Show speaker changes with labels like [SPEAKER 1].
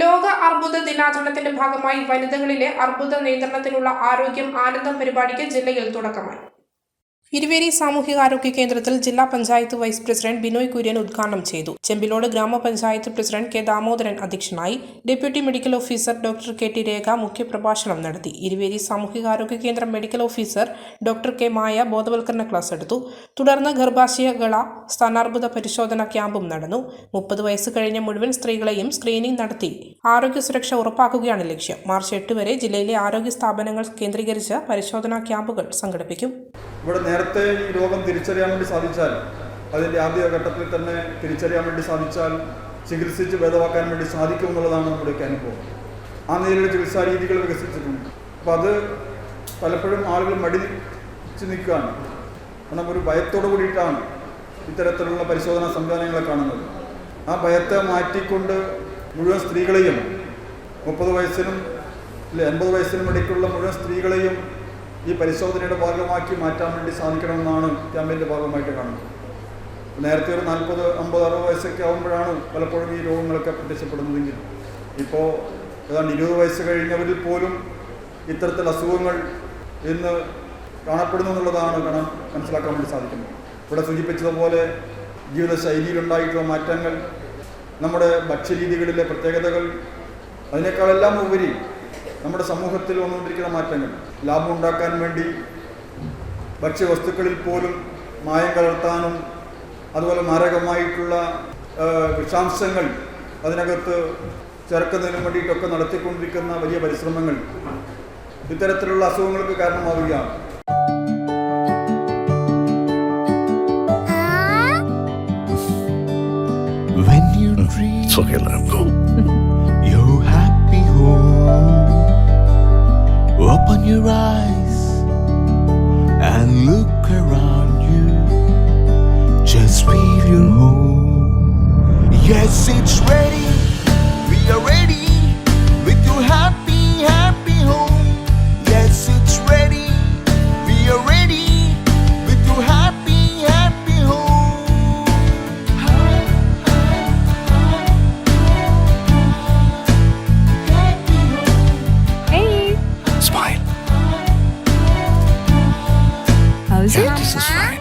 [SPEAKER 1] ലോക അർബുദ ദിനാചരണത്തിന്റെ ഭാഗമായി വനിതകളിലെ അർബുദ നിയന്ത്രണത്തിനുള്ള ആരോഗ്യം ആനന്ദം പരിപാടിക്ക് ജില്ലയിൽ തുടക്കമായി. ഇരുവേരി സാമൂഹികാരോഗ്യ കേന്ദ്രത്തിൽ ജില്ലാ പഞ്ചായത്ത് വൈസ് പ്രസിഡന്റ് ബിനോയ് കുര്യൻ ഉദ്ഘാടനം ചെയ്തു. ചെമ്പിലോട് ഗ്രാമപഞ്ചായത്ത് പ്രസിഡന്റ് കെ ദാമോദരൻ അധ്യക്ഷനായി deputy medical officer doctor K T Rekha മുഖ്യപ്രഭാഷണം നടത്തി. ഇരുവേരി സാമൂഹികാരോഗ്യ കേന്ദ്രം medical officer doctor K Maya ബോധവൽക്കരണ ക്ലാസ് എടുത്തു. തുടർന്ന് ഗർഭാശയകള സ്ഥാനാർബുദ പരിശോധന ക്യാമ്പും നടന്നു. മുപ്പത് വയസ്സ് കഴിഞ്ഞ മുഴുവൻ സ്ത്രീകളെയും സ്ക്രീനിംഗ് നടത്തി. ആരോഗ്യ സുരക്ഷ ഉറപ്പാക്കുകയാണ് ലക്ഷ്യം. മാർച്ച് എട്ട് വരെ ജില്ലയിലെ ആരോഗ്യ സ്ഥാപനങ്ങൾ കേന്ദ്രീകരിച്ച് പരിശോധനാ ക്യാമ്പുകൾ സംഘടിപ്പിക്കും.
[SPEAKER 2] ഇവിടെ നേരത്തെ ഈ രോഗം തിരിച്ചറിയാൻ വേണ്ടി സാധിച്ചാൽ അതിന്റെ ആദ്യ ഘട്ടത്തിൽ തന്നെ തിരിച്ചറിയാൻ വേണ്ടി സാധിച്ചാൽ ചികിത്സിച്ച് ഭേദമാക്കാൻ വേണ്ടി സാധിക്കും എന്നുള്ളതാണ് നമ്മുടെയൊക്കെ അനുഭവം. ആ നിലയിലുള്ള ചികിത്സാ രീതികൾ വികസിച്ചിട്ടുണ്ട്. അപ്പോൾ അത് പലപ്പോഴും ആളുകൾ മടിച്ച് നിൽക്കുകയാണ്. കാരണം ഒരു ഭയത്തോടു കൂടിയിട്ടാണ് ഇത്തരത്തിലുള്ള പരിശോധനാ സംവിധാനങ്ങളെ കാണുന്നത്. ആ ഭയത്തെ മാറ്റിക്കൊണ്ട് മുഴുവൻ സ്ത്രീകളെയും മുപ്പത് വയസ്സിനും അല്ലെ എൺപത് വയസ്സിനും ഇടയ്ക്കുള്ള മുഴുവൻ സ്ത്രീകളെയും ഈ പരിശോധനയുടെ ഭാഗമാക്കി മാറ്റാൻ വേണ്ടി സാധിക്കണമെന്നാണ് ക്യാമ്പയിന്റെ ഭാഗമായിട്ട് കാണുന്നത്. നേരത്തെ ഒരു നാൽപ്പത് അമ്പത് അറുപത് വയസ്സൊക്കെ ആകുമ്പോഴാണ് പലപ്പോഴും ഈ രോഗങ്ങളൊക്കെ പ്രത്യക്ഷപ്പെടുന്നതെങ്കിൽ. ഇപ്പോൾ ഏതാണ്ട് ഇരുപത് വയസ്സ് കഴിഞ്ഞവരിൽ പോലും ഇത്തരത്തിൽ അസുഖങ്ങൾ ഇന്ന് കാണപ്പെടുന്നു എന്നുള്ളതാണ് കാണാൻ മനസ്സിലാക്കാൻ വേണ്ടി സാധിക്കുന്നത്. ഇവിടെ സൂചിപ്പിച്ചതുപോലെ ജീവിതശൈലിയിലുണ്ടായിട്ടുള്ള മാറ്റങ്ങൾ നമ്മുടെ ഭക്ഷ്യരീതികളിലെ പ്രത്യേകതകൾ അതിനേക്കാളെല്ലാം ഉപരി നമ്മുടെ സമൂഹത്തിൽ വന്നുകൊണ്ടിരിക്കുന്ന മാറ്റങ്ങൾ. ലാഭം ഉണ്ടാക്കാൻ വേണ്ടി ഭക്ഷ്യവസ്തുക്കളിൽ പോലും മായം കലർത്താനും അതുപോലെ മാരകമായിട്ടുള്ള വിഷാംശങ്ങൾ അതിനകത്ത് ചേർക്കുന്നതിനും വേണ്ടിയിട്ടൊക്കെ നടത്തിക്കൊണ്ടിരിക്കുന്ന വലിയ പരിശ്രമങ്ങൾ ഇത്തരത്തിലുള്ള അസുഖങ്ങൾക്ക് കാരണമാവുകയാണ്.
[SPEAKER 3] It's okay, let him go.